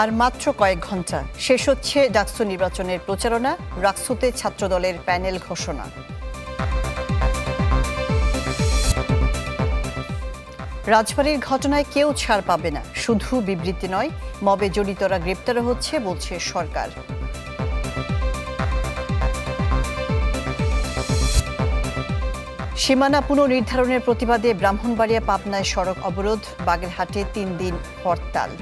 আর মাত্র কয়েক ঘণ্টা। শেষ হচ্ছে ডাকসু নির্বাচনের প্রচারণা, রাকসুতে ছাত্রদলের প্যানেল ঘোষণা। রাজবাড়ির ঘটনায় কেউ ছাড় পাবে না। শুধু বিবৃতি নয়, মবে জড়িতরা গ্রেপ্তার হচ্ছে বলছে সরকার। সীমানা পুনর্নির্ধারণের প্রতিবাদে ব্রাহ্মণবাড়িয়া পাবনায় সড়ক অবরোধ, বাগেরহাটে তিন দিন হরতাল।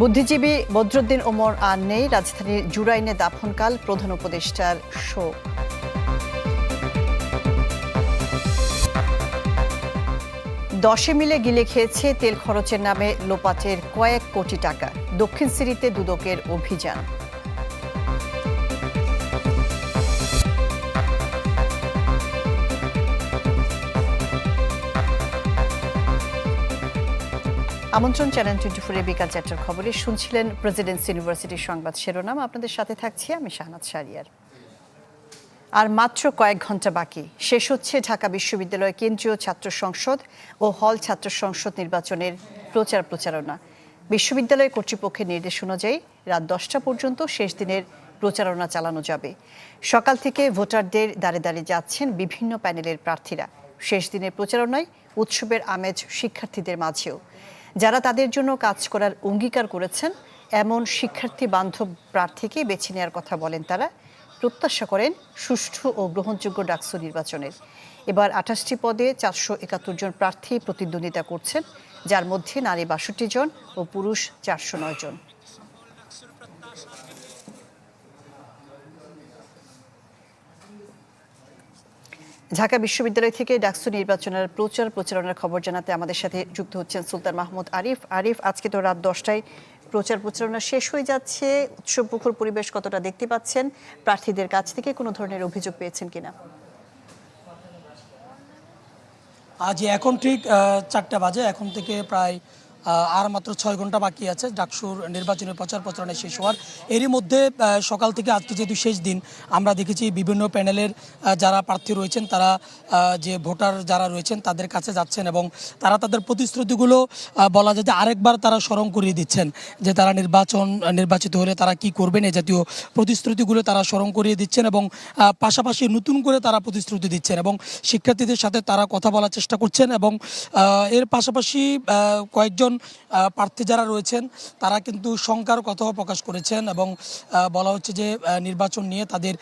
বুদ্ধিজীবী বদরুদ্দিন ওমর আর নেই। রাজধানীর জুরাইনে দাফনকাল প্রধান উপদেষ্টার শো দশে মিলে গিলে খেয়েছে তেল খরচের নামে লোপাটের কয়েক কোটি টাকা। দক্ষিণ সিরিতে দুদকের অভিযান। আমন্ত্রণ চ্যানেল টোয়েন্টি ফোরের বিকাল চারটার খবরে। শুনছিলেন প্রেসিডেন্সি ইউনিভার্সিটির সংবাদ শিরোনাম। আপনাদের সাথে থাকছি আমি শাহনাজ শারিয়ার আর মাত্র কয়েক ঘণ্টা বাকি। শেষ হচ্ছে ঢাকা বিশ্ববিদ্যালয় কেন্দ্রীয় ছাত্র সংসদ ও হল ছাত্র সংসদ নির্বাচনের প্রচার প্রচারণা। বিশ্ববিদ্যালয় কর্তৃপক্ষের নির্দেশ অনুযায়ী রাত দশটা পর্যন্ত শেষ দিনের প্রচারণা চালানো যাবে। সকাল থেকে ভোটারদের দাঁড়ে দাঁড়িয়ে যাচ্ছেন বিভিন্ন প্যানেলের প্রার্থীরা। শেষ দিনের প্রচারণায় উৎসবের আমেজ শিক্ষার্থীদের মাঝেও। যারা তাদের জন্য কাজ করার অঙ্গীকার করেছেন, এমন শিক্ষার্থী বান্ধব প্রার্থীকে বেছে নেওয়ার কথা বলেন তারা। প্রত্যাশা করেন সুষ্ঠু ও গ্রহণযোগ্য ডাকসু নির্বাচনের। এবার আঠাশটি পদে চারশো একাত্তর জন প্রার্থী প্রতিদ্বন্দ্বিতা করছেন, যার মধ্যে নারী বাষট্টি জন ও পুরুষ চারশো নয় জন। ঢাকা বিশ্ববিদ্যালয় থেকে ডাকসু নির্বাচনের প্রচার প্রচারণার খবর জানাতে আমাদের সাথে যুক্ত হচ্ছেন সুলতান মাহমুদ আরিফ। আরিফ, আজকে তো রাত দশটায় প্রচার প্রচারণা শেষ হয়ে যাচ্ছে। উৎসবমুখর পরিবেশ কতটা দেখতে পাচ্ছেন? প্রার্থীদের কাছ থেকে কোনো ধরনের অভিযোগ পেয়েছেন কিনা? আজ এখন ঠিক চারটা বাজে। এখন থেকে প্রায় আর মাত্র ছয় ঘণ্টা বাকি আছে। ডাকসুর নির্বাচনের প্রচার প্রচারণা শেষ হওয়ার। এরই মধ্যে সকাল থেকে আজকে যেহেতু শেষ দিন, আমরা দেখেছি বিভিন্ন প্যানেলের যারা প্রার্থী রয়েছেন, তারা যে ভোটার যারা রয়েছেন, তাদের কাছে যাচ্ছেন এবং তারা তাদের প্রতিশ্রুতিগুলো বলা যায় যে আরেকবার তারা স্মরণ করিয়ে দিচ্ছেন যে তারা নির্বাচন, নির্বাচিত হলে তারা কি করবেন এই জাতীয় প্রতিশ্রুতিগুলো তারা স্মরণ করিয়ে দিচ্ছেন এবং পাশাপাশি নতুন করে তারা প্রতিশ্রুতি দিচ্ছেন এবং শিক্ষার্থীদের সাথে তারা কথা বলার চেষ্টা করছেন এবং এর পাশাপাশি কয়েকজন আহ, প্রার্থী যারা রয়েছেন তারা কিন্তু শঙ্কার কথাও প্রকাশ করেছেন এবং বলা হচ্ছে যে নির্বাচন নিয়ে তাদের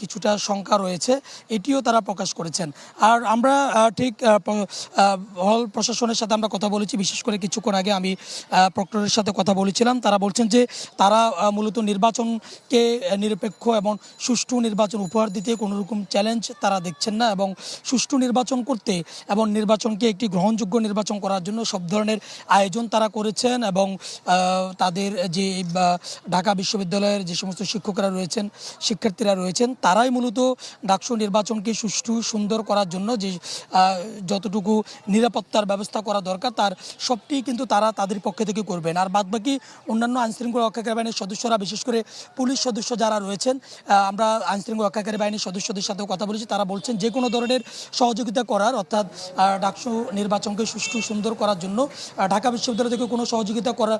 কিছুটা শঙ্কা রয়েছে এটিও তারা প্রকাশ করেছেন। আর আমরা ঠিক হল প্রশাসনের সাথে আমরা কথা বলেছি বিশেষ করে কিছুক্ষণ আগে আমি প্রক্টরের সাথে কথা বলেছিলাম। তারা বলছেন যে তারা মূলত নির্বাচনকে নিরপেক্ষ এবং সুষ্ঠু নির্বাচন উপহার দিতে কোনো রকম চ্যালেঞ্জ তারা দেখছেন না এবং সুষ্ঠু নির্বাচন করতে এবং নির্বাচনকে একটি গ্রহণযোগ্য নির্বাচন করার জন্য সব ধরনের আয়োজন তারা করেছেন এবং তাদের যে ঢাকা বিশ্ববিদ্যালয়ের যে সমস্ত শিক্ষকরা রয়েছেন, শিক্ষার্থীরা রয়েছেন, তারাই মূলত ডাকসু নির্বাচনকে সুষ্ঠু, সুন্দর করার জন্য যে যতটুকু নিরাপত্তার ব্যবস্থা করা দরকার, তার সবটি কিন্তু তারা তাদের পক্ষে থেকে করবেন। আর বাদবাকি অন্যান্য আইনশৃঙ্খলা রক্ষাকারী বাহিনীর সদস্যরা, বিশেষ করে পুলিশ সদস্য যারা রয়েছেন আমরা আইনশৃঙ্খলা রক্ষাকারী বাহিনীর সদস্যদের সাথেও কথা বলেছি, তারা বলছেন যে কোনো ধরনের সহযোগিতা করার, অর্থাৎ ডাকসু নির্বাচনকে সুষ্ঠু, সুন্দর করার জন্য ঢাকা বিশ্ববিদ্যালয় থেকে কোনো সহযোগিতা করা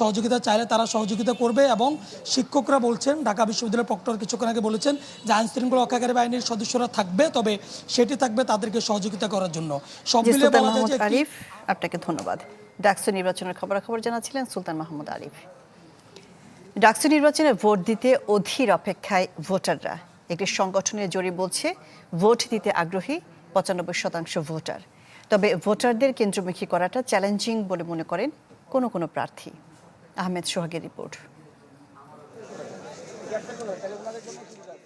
সহযোগিতা চাইলে তারা সহযোগিতা করবে এবং শিক্ষকরা বলছেন ঢাকা বিশ্ববিদ্যালয়ের প্রক্টর কিছুক্ষণ আগে বলেছেন যে আইনশৃঙ্খলা রক্ষাকারী বাহিনীর সদস্যরা থাকবে তবে সেটি থাকবে তাদেরকে সহযোগিতা করার জন্য। সব মিলিয়ে বলা যায় যে আপনাকে ধন্যবাদ। ডাকসু নির্বাচনের খবরাখবর জানাচ্ছিলেন সুলতান মাহমুদ আরিফ। ডাকসু নির্বাচনে ভোট দিতে অধীর অপেক্ষায় ভোটাররা। একটি সংগঠনের জরিপ বলছে ভোট দিতে আগ্রহী পঁচানব্বই শতাংশ ভোটার। তবে ভোটারদের কেন্দ্রমুখী করাটা চ্যালেঞ্জিং বলে মনে করেন কোনো কোনো প্রার্থী। আহমেদ সোহাগের রিপোর্ট।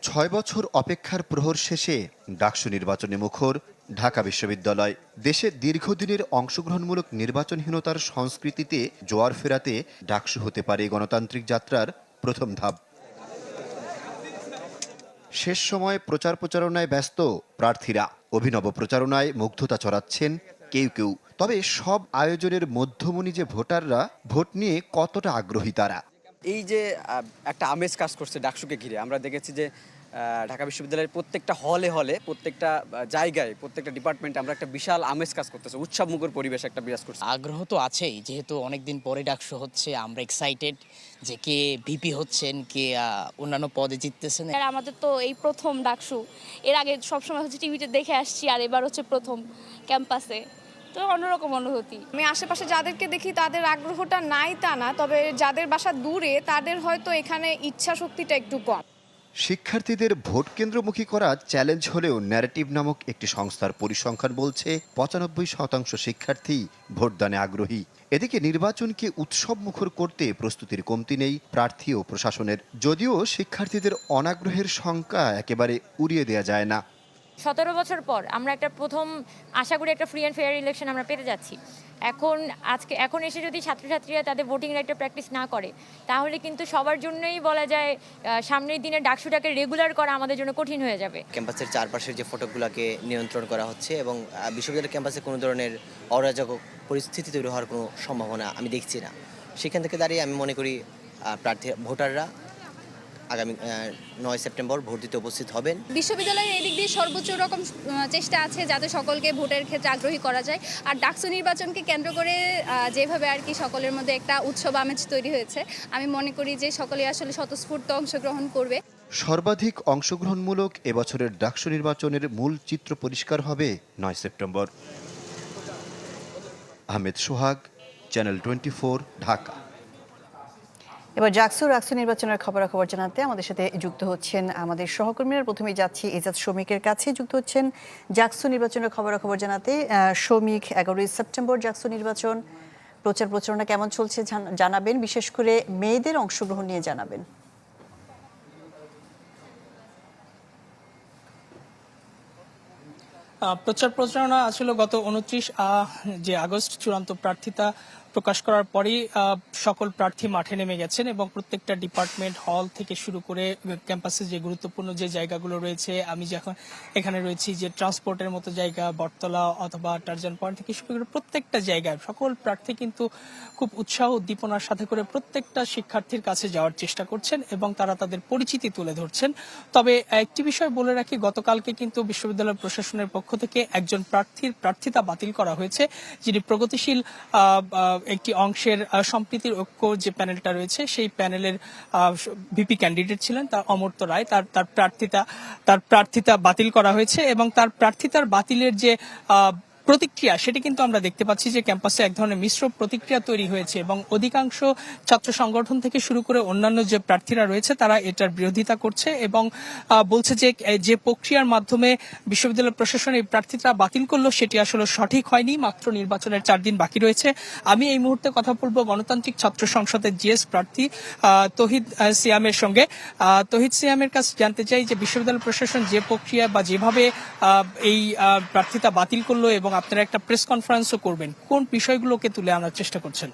ছয় বছর অপেক্ষার প্রহর শেষে ডাকসু নির্বাচনে মুখর ঢাকা বিশ্ববিদ্যালয়। দেশে দীর্ঘদিনের অংশগ্রহণমূলক নির্বাচনহীনতার সংস্কৃতিতে জোয়ার ফেরাতে ডাকসু হতে পারে গণতান্ত্রিক যাত্রার প্রথম ধাপ। শেষ সময় প্রচার প্রচারণায় ব্যস্ত প্রার্থীরা। অভিনব প্রচারণায় মুগ্ধতা ছড়াচ্ছেন কেউ কেউ। তবে সব আয়োজনের মধ্যমণি যে ভোটাররা, ভোট নিয়ে কতটা আগ্রহী তারা? এই যে একটা আমেজ কাজ করছে ডাকসুকে ঘিরে। আমরা দেখেছি যে ঢাকা বিশ্ববিদ্যালয়ের প্রত্যেকটা হলে হলে প্রত্যেকটা জায়গায় প্রত্যেকটা ডিপার্টমেন্টে আমরা একটা বিশাল আমেজ কাজ করতেছি উৎসব মুখর পরিবেশ একটা বিরাজ করছে। আগ্রহ তো আছেই যেহেতু অনেকদিন পরে ডাকশো হচ্ছে আমরা এক্সাইটেড যে কে ভিপি হচ্ছেন কে অন্যান্য পদে জিততেছেন। আর আমাদের তো এই প্রথম ডাকসু এর আগে সবসময় হচ্ছে টিভিতে দেখে আসছি আর এবার হচ্ছে প্রথম ক্যাম্পাসে। তো অন্যরকম অনুভূতি। আমি আশেপাশে যাদেরকে দেখি তাদের আগ্রহটা নাই তা না তবে যাদের বাসা দূরে তাদের হয়তো এখানে ইচ্ছা শক্তিটা একটু কম। শিক্ষার্থীদের ভোট কেন্দ্রমুখী করা চ্যালেঞ্জ হলেও ন্যারেটিভ নামক একটি সংস্থার পরিসংখ্যান বলছে পঁচানব্বই শতাংশ শিক্ষার্থী ভোটদানে আগ্রহী। এদিকে নির্বাচনকে উৎসব মুখর করতে প্রস্তুতির কমতি নেই প্রার্থী ও প্রশাসনের। যদিও শিক্ষার্থীদের অনাগ্রহের সংখ্যা একেবারে উড়িয়ে দেওয়া যায় না। সতেরো বছর পর আমরা একটা প্রথম আশা করি একটা ফ্রি অ্যান্ড ফেয়ার ইলেকশন আমরা পেতে যাচ্ছি। এখন আজকে, এখন এসে যদি ছাত্রছাত্রীরা তাদের ভোটিং রাইটটা প্র্যাকটিস না করে, তাহলে কিন্তু সবার জন্যই বলা যায় সামনের দিনে ডাকসুটাকে রেগুলার করা আমাদের জন্য কঠিন হয়ে যাবে। ক্যাম্পাসের চারপাশের যে ফটকগুলোকে নিয়ন্ত্রণ করা হচ্ছে এবং বিশ্ববিদ্যালয় ক্যাম্পাসে কোনো ধরনের অরাজক পরিস্থিতি তৈরি হওয়ার কোনো সম্ভাবনা আমি দেখছি না। সেখান থেকে দাঁড়িয়ে আমি মনে করি প্রার্থী, ভোটাররা আগামী নয় সেপ্টেম্বর ভোট দিতে উপস্থিত হবেন। বিশ্ববিদ্যালয়ের এদিক দিয়ে সর্বোচ্চ রকম চেষ্টা আছে যাতে সকলকে ভোটের ক্ষেত্রে আগ্রহী করা যায়। আর ডাকসু নির্বাচনকে কেন্দ্র করে যেভাবে আর কি সকলের মধ্যে একটা উৎসব আমেজ তৈরি হয়েছে আমি মনে করি যে সকলে আসলে স্বতঃস্ফূর্ত অংশগ্রহণ করবে। সর্বাধিক অংশগ্রহণমূলক এবছরের ডাকসু নির্বাচনের মূল চিত্র পরিষ্কার হবে নয় September. Ahmed Sohag channel twenty Dhaka. এবার জাকসু রাকসু নির্বাচনের খবরাখবর জানাতে আমাদের সাথে যুক্ত হচ্ছেন আমাদের সহকর্মীরা। প্রথমে যাচ্ছি এজাজ শ্রমিকের কাছে যুক্ত হচ্ছেন জাকসু নির্বাচনের খবরাখবর জানাতে আহ, শ্রমিক এগারোই সেপ্টেম্বর জাকসু নির্বাচন। প্রচার প্রচারণা কেমন চলছে জানাবেন বিশেষ করে মেয়েদের অংশগ্রহণ নিয়ে জানাবেন। প্রচার প্রচারণা আসলে গত উনত্রিশ যে আগস্ট চূড়ান্ত প্রার্থিতা প্রকাশ করার পরেই সকল প্রার্থী মাঠে নেমে গেছেন এবং প্রত্যেকটা ডিপার্টমেন্ট হল থেকে শুরু করে ক্যাম্পাসে যে গুরুত্বপূর্ণ যে জায়গাগুলো রয়েছে, আমি যখন এখানে রয়েছি যে ট্রান্সপোর্টের মতো জায়গা, বটতলা অথবা টার্জান পয়েন্ট থেকে শুরু করে প্রত্যেকটা জায়গায় সকল প্রার্থী কিন্তু খুব উৎসাহ উদ্দীপনার সাথে করে প্রত্যেকটা শিক্ষার্থীর কাছে যাওয়ার চেষ্টা করছেন এবং তারা তাদের পরিচিতি তুলে ধরছেন। তবে একটি বিষয় বলে রাখি, গতকালকে কিন্তু বিশ্ববিদ্যালয় প্রশাসনের পক্ষ থেকে একজন প্রার্থীর প্রার্থিতা বাতিল করা হয়েছে, যিনি প্রগতিশীল একটি অংশের সম্প্রীতির ঐক্য যে প্যানেলটা রয়েছে, সেই প্যানেলের ভিপি ক্যান্ডিডেট ছিলেন তার অমর্ত রায়। তার তার প্রার্থিতা তার প্রার্থিতা বাতিল করা হয়েছে এবং তার প্রার্থিতার বাতিলের যে প্রতিক্রিয়া সেটি কিন্তু আমরা দেখতে পাচ্ছি যে ক্যাম্পাসে এক ধরনের মিশ্র প্রতিক্রিয়া তৈরি হয়েছে এবং অধিকাংশ ছাত্র সংগঠন থেকে শুরু করে অন্যান্য যে প্রার্থীরা রয়েছে, তারা এটার বিরোধিতা করছে এবং বলছে যে যে প্রক্রিয়ার মাধ্যমে বিশ্ববিদ্যালয় প্রশাসন এই প্রার্থীতা বাতিল করল সেটি আসলে সঠিক হয়নি, মাত্র নির্বাচনের চার দিন বাকি রয়েছে। আমি এই মুহূর্তে কথা বলব গণতান্ত্রিক ছাত্র সংসদের জিএস প্রার্থী তহিদ সিয়ামের সঙ্গে। তহিদ সিয়ামের কাছে জানতে চাই যে বিশ্ববিদ্যালয় প্রশাসন যে প্রক্রিয়া বা যেভাবে এই প্রার্থিতা বাতিল করল এবং আপনারা একটা প্রেস কনফারেন্সও করবেন। কোন বিষয়গুলোকে তুলে আনার চেষ্টা করছেন?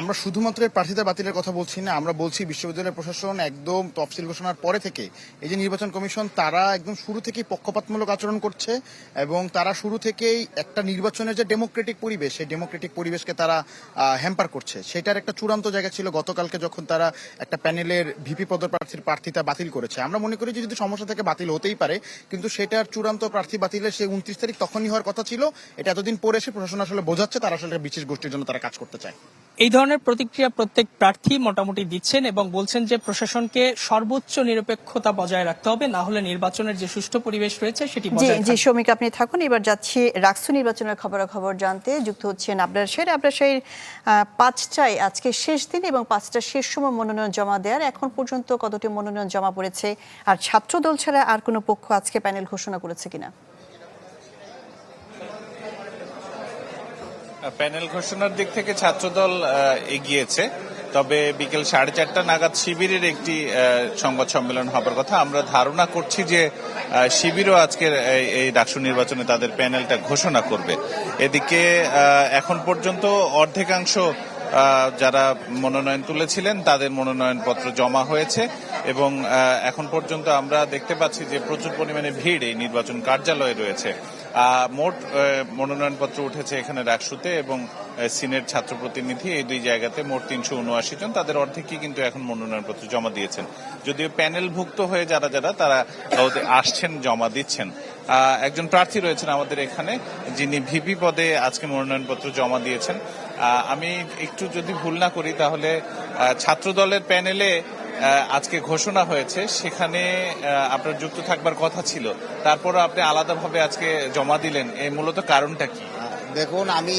আমরা শুধুমাত্র প্রার্থিতা বাতিলের কথা বলছি না, আমরা বলছি বিশ্ববিদ্যালয় প্রশাসন একদম তফসিল ঘোষণার পরে থেকে এই যে নির্বাচন কমিশন, তারা একদম শুরু থেকেই পক্ষপাতমূলক আচরণ করছে এবং তারা শুরু থেকেই একটা নির্বাচনের যে ডেমোক্রেটিক পরিবেশ, সেই ডেমোক্রেটিক পরিবেশকে তারা হ্যাম্পার করছে। সেটার একটা চূড়ান্ত জায়গা ছিল গতকালকে যখন তারা একটা প্যানেলের ভিপি পদপ্রার্থীর প্রার্থিতা বাতিল করেছে। আমরা মনে করি যে যদি সমস্যা থেকে বাতিল হতেই পারে, কিন্তু সেটার চূড়ান্ত প্রার্থী বাতিলের সেই উনত্রিশ তারিখ তখনই হওয়ার কথা ছিল। এটা এতদিন পরে এসে প্রশাসন আসলে বোঝাচ্ছে, তারা আসলে বিশেষ গোষ্ঠীর জন্য তারা কাজ করতে চায়। এই ধরনের প্রতিক্রিয়া প্রত্যেক প্রার্থী মোটামুটি দিচ্ছেন এবং বলছেন যে প্রশাসনকে সর্বোচ্চ নিরপেক্ষতা বজায় রাখতে হবে না হলে নির্বাচনের যে সুষ্ঠু পরিবেশ রয়েছে সেটি বজায় জি শ্রমিক আপনি থাকুন। এবার যাচ্ছি রাকসু নির্বাচনের খবরাখবর জানতে। যুক্ত হচ্ছেন আপনার শের। শের আহ, পাঁচটায় আজকে শেষ দিন এবং পাঁচটা শেষ সময় মনোনয়ন জমা দেওয়ার। এখন পর্যন্ত কতটি মনোনয়ন জমা পড়েছে? আর ছাত্রদল ছাড়া আর কোনো পক্ষ আজকে প্যানেল ঘোষণা করেছে কিনা? প্যানেল ঘোষণার দিক থেকে ছাত্রদল এগিয়েছে। তবে বিকেল সাড়ে চারটা নাগাদ শিবিরের একটি সংবাদ সম্মেলন হবার কথা। আমরা ধারণা করছি যে শিবিরও আজকের এই- ডাকসু নির্বাচনে তাদের প্যানেলটা ঘোষণা করবে। এদিকে এখন পর্যন্ত অর্ধেকাংশ যারা মনোনয়ন তুলেছিলেন, তাদের মনোনয়নপত্র জমা হয়েছে এবং এখন পর্যন্ত আমরা দেখতে পাচ্ছি যে প্রচুর পরিমাণে ভিড় এই নির্বাচন কার্যালয়ে রয়েছে। মোট মনোনয়নপত্র উঠেছে এখানে রাকসুতে এবং সিনেট ছাত্র প্রতিনিধি এই দুই জায়গাতে মোট তিনশো উনআশি জন। তাদের অর্ধেকই কিন্তু এখন মনোনয়নপত্র জমা দিয়েছেন। যদিও প্যানেলভুক্ত হয়ে যারা যারা, তারা আসছেন, জমা দিচ্ছেন। একজন প্রার্থী রয়েছেন আমাদের এখানে, যিনি ভিপি পদে আজকে মনোনয়নপত্র জমা দিয়েছেন। আমি একটু যদি ভুল না করি তাহলে ছাত্র দলের প্যানেলে আজকে ঘোষণা হয়েছে, সেখানে আপনার যুক্ত থাকবার কথা ছিল। তারপরও আপনি আলাদাভাবে আজকে জমা দিলেন এই মূলত কারণটা কি? দেখুন, আমি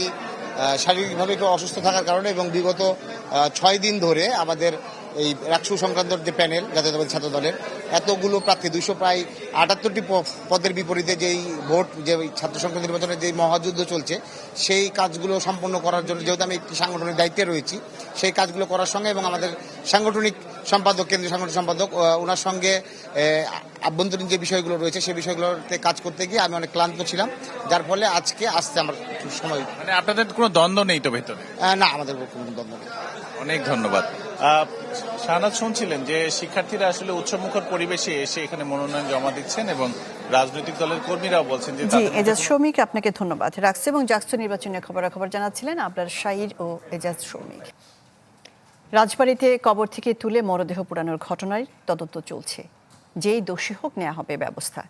শারীরিকভাবে একটু অসুস্থ থাকার কারণে এবং বিগত ছয় দিন ধরে আমাদের এই রাকসু সংক্রান্ত যে প্যানেল, জাতীয়তাবাদী ছাত্র দলের, এতগুলো প্রার্থী, দুইশো প্রায় আটাত্তরটি পদের বিপরীতে যেই ভোট, যে ছাত্র সংসদ নির্বাচনের যে মহাযুদ্ধ চলছে, সেই কাজগুলো সম্পন্ন করার জন্য, যেহেতু আমি একটি সাংগঠনিক দায়িত্বে রয়েছি, সেই কাজগুলো করার সঙ্গে এবং আমাদের সাংগঠনিক সম্পাদক কেন্দ্রীয় সাংগঠনিক সম্পাদক ওনার সঙ্গে আভ্যন্তরীণ যে বিষয়গুলো রয়েছে সেই বিষয়গুলোতে কাজ করতে গিয়ে আমি অনেক ক্লান্ত ছিলাম। যার ফলে আজকে আসতে আমার সময় মানে আপনাদের কোনো দ্বন্দ্ব নেই তো ভেতরে? না আমাদের কোনো দ্বন্দ্ব নেই। অনেক ধন্যবাদ। শাহনাজ শুনছিলেন যে শিক্ষার্থীরা আসলে উৎসবমুখর পরিবেশে এসে এখানে মনোনয়ন জমা দিচ্ছেন এবং রাজনৈতিক দলের কর্মীরাও বলছেন যে জি এজাজ শ্রমিক আপনাকে ধন্যবাদ। রাখছে এবং জাকসু নির্বাচনের খবরাখবর জানাচ্ছিলেন আপনার শাহির ও এজাজ শ্রমিক। রাজবাড়িতে কবর থেকে তুলে মরদেহ পোড়ানোর ঘটনায় তদন্ত চলছে। যেই দোষী হোক নেওয়া হবে ব্যবস্থা।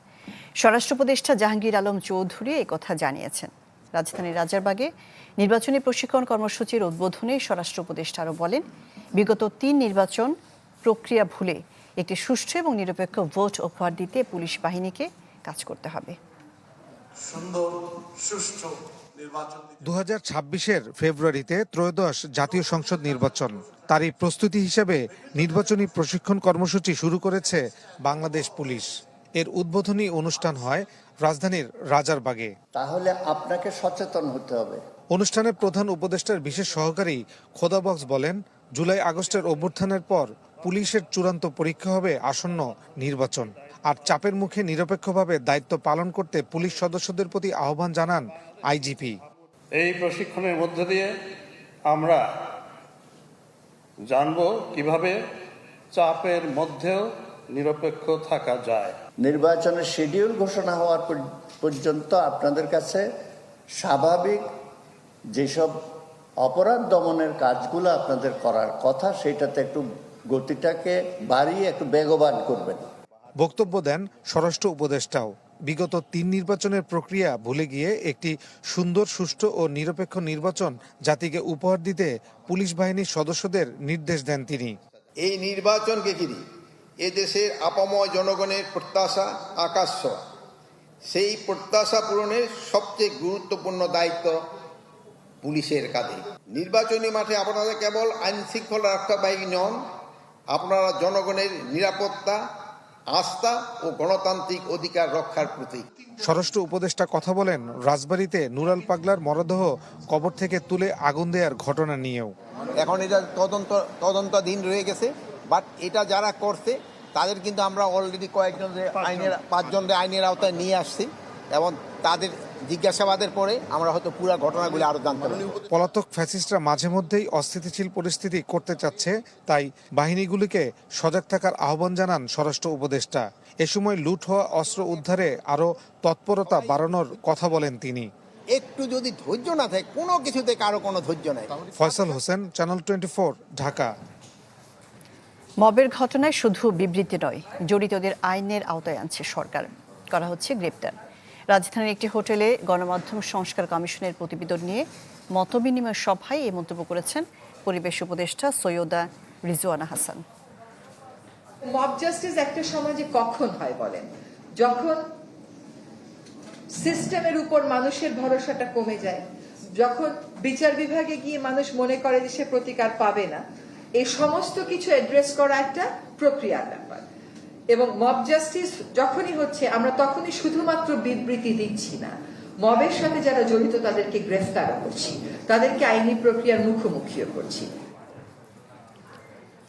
স্বরাষ্ট্র উপদেষ্টা জাহাঙ্গীর আলম চৌধুরী এই কথা জানিয়েছেন। রাজধানীর রাজারবাগে নির্বাচনী প্রশিক্ষণ কর্মসূচির উদ্বোধনে স্বরাষ্ট্র উপদেষ্টা আরও বলেন বিগত তিন নির্বাচন প্রক্রিয়া ভুলে একটি সুষ্ঠু এবং নিরপেক্ষ ভোট উপহার দিতে পুলিশ বাহিনীকে কাজ করতে হবে। দু হাজার ছাব্বিশের ফেব্রুয়ারিতে ত্রয়োদশ জাতীয় সংসদ নির্বাচন। তারই প্রস্তুতি হিসেবে নির্বাচনী প্রশিক্ষণ কর্মসূচি শুরু করেছে বাংলাদেশ পুলিশ। এর উদ্বোধনী অনুষ্ঠান হয় রাজধানীর রাজারবাগে। তাহলে আপনাকে সচেতন হতে হবে। অনুষ্ঠানে প্রধান উপদেষ্টার বিশেষ সহকারী খোদাবক্স বলেন জুলাই আগস্টের অভ্যুত্থানের পর পুলিশের চূড়ান্ত পরীক্ষা হবে আসন্ন নির্বাচন। আর চাপের মুখে নিরপেক্ষভাবে দায়িত্ব পালন করতে পুলিশ সদস্যদের প্রতি আহ্বান জানান আইজিপি। এই প্রশিক্ষণের মধ্য দিয়ে আমরা জানব কীভাবে চাপের মধ্যেও নিরপেক্ষ থাকা যায়। নির্বাচনের শিডিউল ঘোষণা হওয়ার পর- পর্যন্ত আপনাদের কাছে স্বাভাবিক যেসব অপরাধ দমনের কাজগুলো আপনাদের করার কথা সেটাতে একটু গতিটাকে বাড়িয়ে একটু বেগবান করবেন। বক্তব্য দেন স্বরাষ্ট্র উপদেষ্টাও। বিগত তিন নির্বাচনের প্রক্রিয়া ভুলে গিয়ে একটি সুন্দর, সুষ্ঠু ও নিরপেক্ষ নির্বাচন জাতিকে উপহার দিতে পুলিশ বাহিনীর সদস্যদের নির্দেশ দেন তিনি। এই নির্বাচনকে ঘিরে এদেশের আপাময় জনগণের প্রত্যাশা আকাশ সেই প্রত্যাশা পূরণের সবচেয়ে গুরুত্বপূর্ণ দায়িত্ব পুলিশের কাঁধে। নির্বাচনী মাঠে আপনারা কেবল আইন শৃঙ্খলা রক্ষা বাহিনী নন, আপনারা জনগণের নিরাপত্তা আস্থা ও গণতান্ত্রিক অধিকার রক্ষার প্রতি স্বরাষ্ট্র উপদেষ্টা কথা বলেন রাজবাড়িতে নুরাল পাগলার মরদেহ কবর থেকে তুলে আগুন দেওয়ার ঘটনা নিয়েও। এখন এটা তদন্ত তদন্তাধীন রয়ে গেছে বাট এটা যারা করছে তাদের কিন্তু আমরা অলরেডি কয়েকজন আইনের পাঁচজনদের আইনের আওতায় নিয়ে আসছি এবং তাদের জিজ্ঞাসাবাদের পরে আমরা হয়তো পুরো ঘটনাগুলো আরও জানতে পারব। পলাতক ফ্যাসিস্টরা মাঝে মধ্যেই অস্থিতিশীল পরিস্থিতি করতে চাচ্ছে তাই বাহিনীগুলিকে সজাগ থাকার আহ্বান জানান স্বরাষ্ট্র উপদেষ্টা। এ সময় লুট হওয়া অস্ত্র উদ্ধারে আরও তৎপরতা বাড়ানোর কথা বলেন তিনি। একটু যদি ধৈর্য না থাকে কোনো কিছুতে কারও কোনো ধৈর্য নাই। Faisal Hossain channel twenty Dhaka. মবের ঘটনায় শুধু বিবৃতি নয় জড়িতদের আইনের আওতায় আনছে সরকার। করা হচ্ছে গ্রেপ্তার। রাজধানীর একটি হোটেলে গণমাধ্যম সংস্কার কমিশনের প্রতিবেদন নিয়ে মতবিনিময় সভায় এই মন্তব্য করেছেন পরিবেশ উপদেষ্টা সৈয়দা রিজওয়ানা হাসান। মব জাস্টিস একটা সমাজে কখন হয় বলেন? যখন সিস্টেমের উপর মানুষের ভরসাটা কমে যায়, যখন বিচার বিভাগে গিয়ে মানুষ মনে করে যে সে প্রতিকার পাবে না, এই সমস্ত কিছু অ্যাড্রেস করা একটা প্রক্রিয়ার ব্যাপার এবং মব জাস্টিস যখনই হচ্ছে, আমরা তখনই শুধুমাত্র বিবৃতি দিচ্ছি না। মবের সাথে যারা জড়িত, তাদেরকে গ্রেফতার করছি। তাদেরকে আইনি প্রক্রিয়ার মুখোমুখিও করছি।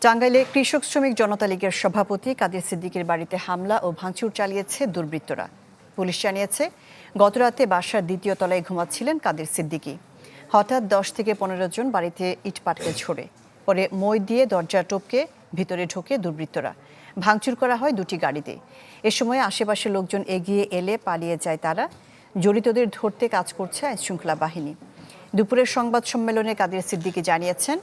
টাঙ্গাইলে কৃষক শ্রমিক জনতা লীগের সভাপতি কাদের সিদ্দিকের বাড়িতে হামলা ও ভাঙচুর চালিয়েছে দুর্বৃত্তরা। পুলিশ জানিয়েছে, গতরাতে বাসার দ্বিতীয় তলায় ঘুমাচ্ছিলেন কাদের সিদ্দিকি। হঠাৎ দশ থেকে পনেরো জন বাড়িতে ইট পাটকে ছোড়ে পরে মই দিয়ে দরজা টপকে ভিতরে ঢোকে দুর্বৃত্তরা। ভাঙচুর করা হয় দুটি গাড়িতে। এ সময় আশেপাশের লোকজন এগিয়ে এলে পালিয়ে যায় তারা। জড়িতদের ধরতে কাজ করছে আইনশৃঙ্খলা বাহিনী। দুপুরের সংবাদ সম্মেলনে কাদের সিদ্দিকি জানিয়েছেন,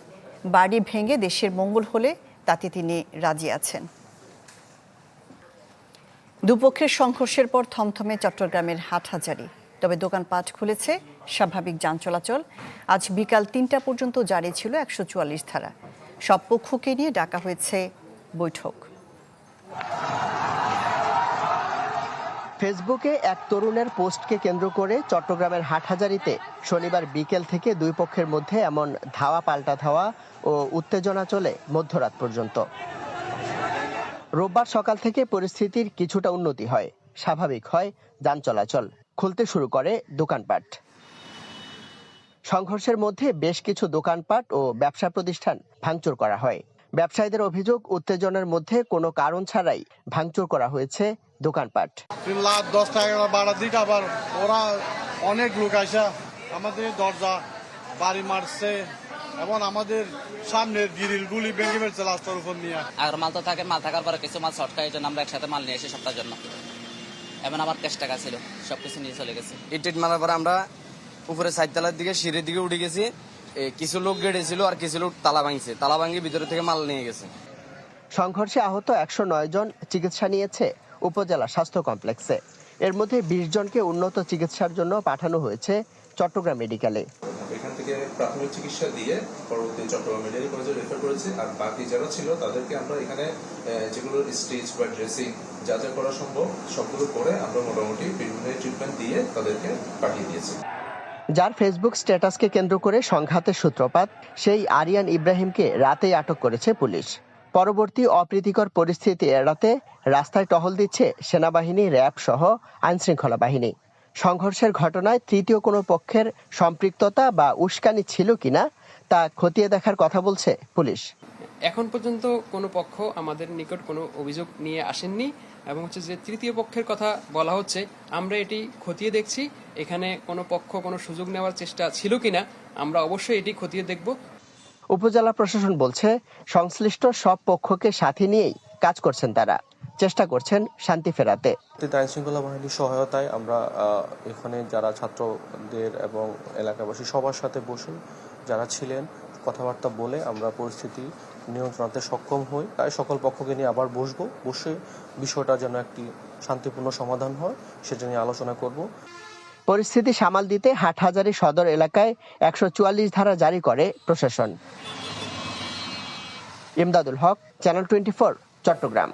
বাড়ি ভেঙে দেশের মঙ্গল হলে তাতে তিনি রাজি আছেন। দুপক্ষের সংঘর্ষের পর থমথমে চট্টগ্রামের হাটহাজারি। তবে দোকানপাট খুলেছে, স্বাভাবিক যান চলাচল। আজ বিকাল তিনটা পর্যন্ত জারি ছিল একশো চুয়াল্লিশ ধারা। সব পক্ষকে নিয়ে ডাকা হয়েছে বৈঠক। ফেসবুকে এক তরুণের পোস্টকে কেন্দ্র করে চট্টগ্রামের হাটহাজারিতে শনিবার বিকেল থেকে দুই পক্ষের মধ্যে এমন ধাওয়া, পাল্টা ধাওয়া ও উত্তেজনা চলে মধ্যরাত পর্যন্ত। রোববার সকাল থেকে পরিস্থিতির কিছুটা উন্নতি হয়, স্বাভাবিক হয় যান চলাচল। খুলতে শুরু করে দোকানপাট। সংঘর্ষের মধ্যে বেশ কিছু দোকানপাট ও ব্যবসা প্রতিষ্ঠান ভাঙচুর করা হয়। ব্যবসায়ীদের অভিযোগ উত্তেজনার মধ্যে কোনো কারণ ছাড়াই ভাঙচুর করা হয়েছে দোকানপাট। রাত দশটা এগারো বারোটার দিকে আবার ওরা অনেক লোক আসা আমাদের দরজা বাড়ি মারছে এবং আমাদের সামনের গিরিল গুলি ভেঙে ফেলছে রাস্তার উপর নিয়ে। আর মাল তো থাকে মাল থাকার পরে কিছু মাল শর্ট খাই জন্য আমরা একসাথে মাল নিয়ে এসে সপ্তাহের জন্য। এমন আমার ক্যাশ টাকা ছিল সবকিছু নিয়ে চলে গেছে। ইটেট মারার পরে আমরা উপরে সাইডতলার দিকে সিঁড়ির দিকে উঠে গেছি। কিছু লোক গেড়ে ছিল আর কিছু লোক তালা ভাঙছে। তালা ভাঙি ভিতরে থেকে মাল নিয়ে গেছে। সংঘর্ষে আহত একশো নয় জন চিকিৎসা নিয়েছে উপজেলা স্বাস্থ্য কমপ্লেক্সে। এর মধ্যে বিশ জনকে উন্নত চিকিৎসার জন্য পাঠানো হয়েছে চট্টগ্রাম মেডিকেলে। এখান থেকে প্রাথমিক চিকিৎসা দিয়ে পরবর্তী চট্টগ্রাম মেডিকেল কলেজে রেফার করেছি আর বাকি যারা ছিল তাদেরকে আমরা এখানে যেগুলো স্টিচ বা ড্রেসিং যা যা করা সম্ভব সবগুলো করে আমরা মোটামুটি বিভিন্ন ট্রিটমেন্ট দিয়ে তাদেরকে পাঠিয়ে দিয়েছি। যার ফেসবুক স্ট্যাটাসকে কেন্দ্র করে সংঘাতের সূত্রপাত, সেই আরিয়ান ইব্রাহিমকে রাতেই আটক করেছে পুলিশ। পরবর্তী অপ্রীতিকর পরিস্থিতি এড়াতে রাস্তায় টহল দিচ্ছে সেনাবাহিনী, র্যাব সহ আইনশৃঙ্খলা বাহিনী। সংঘর্ষের ঘটনায় তৃতীয় কোনো পক্ষের সম্পৃক্ততা বা উস্কানি ছিল কিনা, তা খতিয়ে দেখার কথা বলছে পুলিশ। এখন পর্যন্ত কোনো পক্ষ আমাদের নিকট কোনো অভিযোগ নিয়ে আসেননি। এবং হচ্ছে যে তৃতীয় পক্ষের কথা বলা হচ্ছে আমরা এটি খতিয়ে দেখছি এখানে কোনো পক্ষ কোনো সুযোগ নেওয়ার চেষ্টা ছিল কিনা আমরা অবশ্যই এটি খতিয়ে দেখব। উপজেলা প্রশাসন বলছে সংশ্লিষ্ট সব পক্ষকে সাথে নিয়েই কাজ করছেন তারা। চেষ্টা করছেন শান্তি ফেরাতে। আইন শৃঙ্খলা বাহিনীর সহায়তায় আমরা আহ, এখানে যারা ছাত্রদের এবং এলাকাবাসী সবার সাথে বসে যারা ছিলেন কথাবার্তা বলে আমরা পরিস্থিতি নিয়ন্ত্রণাতে সক্ষম হই। তাই সকল পক্ষকে নিয়ে আবার বসবো। বসে বিষয়টা যেন একটি শান্তিপূর্ণ সমাধান হয়, সেটা নিয়ে আলোচনা করব। পরিস্থিতি সামাল দিতে হাটহাজারী সদর এলাকায় একশো চুয়াল্লিশ ধারা জারি করে প্রশাসন। Imdadul Haque, channel twenty Chattogram.